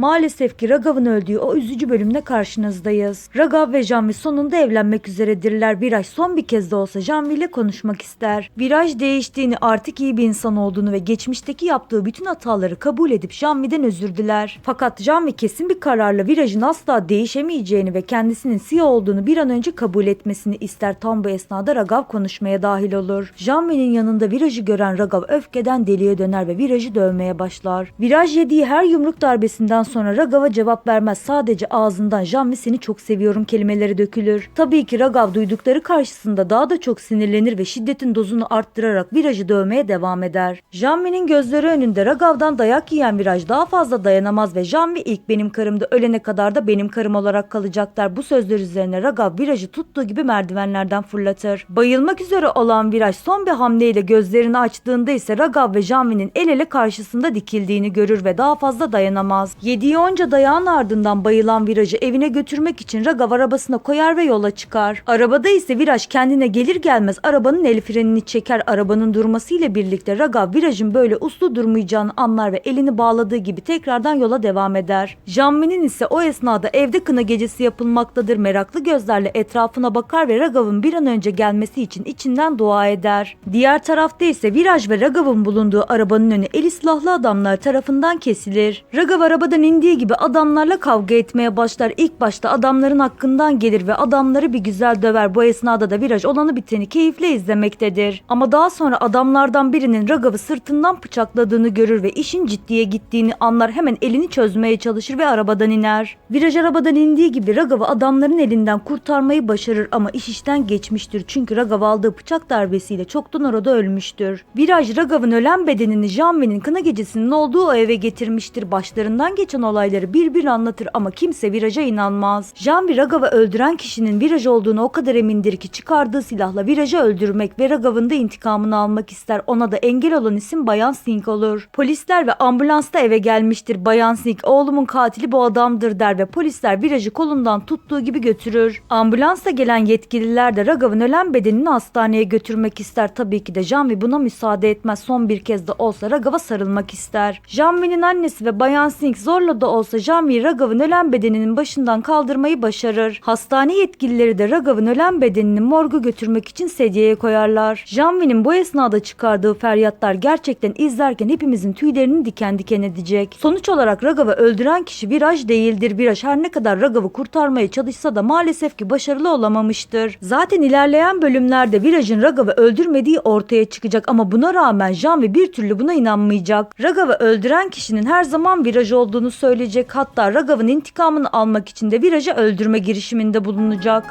Maalesef ki Ragav'ın öldüğü o üzücü bölümde karşınızdayız. Ragav ve Janvi sonunda evlenmek üzeredirler. Viraj son bir kez de olsa Janvi ile konuşmak ister. Viraj değiştiğini, artık iyi bir insan olduğunu ve geçmişteki yaptığı bütün hataları kabul edip Janvi'den özür diler. Fakat Janvi kesin bir kararla Viraj'ın asla değişemeyeceğini ve kendisinin siyah olduğunu bir an önce kabul etmesini ister. Tam bu esnada Ragav konuşmaya dahil olur. Janvi'nin yanında Viraj'ı gören Ragav öfkeden deliye döner ve Viraj'ı dövmeye başlar. Viraj yediği her yumruk darbesinden sonra Ragav'a cevap vermez. Sadece ağzından Janvi seni çok seviyorum kelimeleri dökülür. Tabii ki Ragav duydukları karşısında daha da çok sinirlenir ve şiddetin dozunu arttırarak Viraj'ı dövmeye devam eder. Janvi'nin gözleri önünde Ragav'dan dayak yiyen Viraj daha fazla dayanamaz ve Janvi ilk benim karımda ölene kadar da benim karım olarak kalacaklar. Bu sözler üzerine Ragav Viraj'ı tuttuğu gibi merdivenlerden fırlatır. Bayılmak üzere olan Viraj son bir hamleyle gözlerini açtığında ise Ragav ve Janvi'nin el ele karşısında dikildiğini görür ve daha fazla dayanamaz. Yediği onca dayağın ardından bayılan Viraj'ı evine götürmek için Ragav arabasına koyar ve yola çıkar. Arabada ise Viraj kendine gelir gelmez arabanın el frenini çeker. Arabanın durmasıyla birlikte Ragav Viraj'ın böyle uslu durmayacağını anlar ve elini bağladığı gibi tekrardan yola devam eder. Janvi'nin ise o esnada evde kına gecesi yapılmaktadır. Meraklı gözlerle etrafına bakar ve Ragav'ın bir an önce gelmesi için içinden dua eder. Diğer tarafta ise Viraj ve Ragav'ın bulunduğu arabanın önü eli silahlı adamlar tarafından kesilir. Ragav arabadan indiği gibi adamlarla kavga etmeye başlar. İlk başta adamların hakkından gelir ve adamları bir güzel döver. Bu esnada da Viraj olanı biteni keyifle izlemektedir. Ama daha sonra adamlardan birinin Ragav'ı sırtından bıçakladığını görür ve işin ciddiye gittiğini anlar. Hemen elini çözmeye çalışır ve arabadan iner. Viraj arabadan indiği gibi Ragav'ı adamların elinden kurtarmayı başarır ama iş işten geçmiştir. Çünkü Ragav aldığı bıçak darbesiyle çoktan orada ölmüştür. Viraj Ragav'ın ölen bedenini Janvi'nin kına gecesinin olduğu o eve getirmiştir. Başlarından geçen olayları bir bir anlatır ama kimse Viraj'a inanmaz. Janvi Ragav'ı öldüren kişinin Viraj olduğunu o kadar emindir ki çıkardığı silahla Viraj'ı öldürmek ve Ragav'ın da intikamını almak ister. Ona da engel olan isim Bayan Singh olur. Polisler ve ambulans eve gelmiştir. Bayan Singh oğlumun katili bu adamdır der ve polisler Viraj'ı kolundan tuttuğu gibi götürür. Ambulansa gelen yetkililer de Ragav'ın ölen bedenini hastaneye götürmek ister. Tabii ki de Janvi buna müsaade etmez. Son bir kez de olsa Ragav'a sarılmak ister. Janvi'nin annesi ve Bayan Singh zorla da olsa Janvi'yi Ragav'ın ölen bedeninin başından kaldırmayı başarır. Hastane yetkilileri de Ragav'ın ölen bedenini morga götürmek için sedyeye koyarlar. Janvi'nin bu esnada çıkardığı feryatlar gerçekten izlerken hepimizin tüylerini diken diken edecek. Sonuç olarak Ragav'ı öldüren kişi Viraj değildir. Viraj her ne kadar Ragav'ı kurtarmaya çalışsa da maalesef ki başarılı olamamıştır. Zaten ilerleyen bölümlerde Viraj'ın Ragav'ı öldürmediği ortaya çıkacak ama buna rağmen Janvi bir türlü buna inanmayacak. Ragav'ı öldüren kişinin her zaman Viraj olduğunu söyleyecek. Hatta Ragav'ın intikamını almak için de Viraj'ı öldürme girişiminde bulunacak.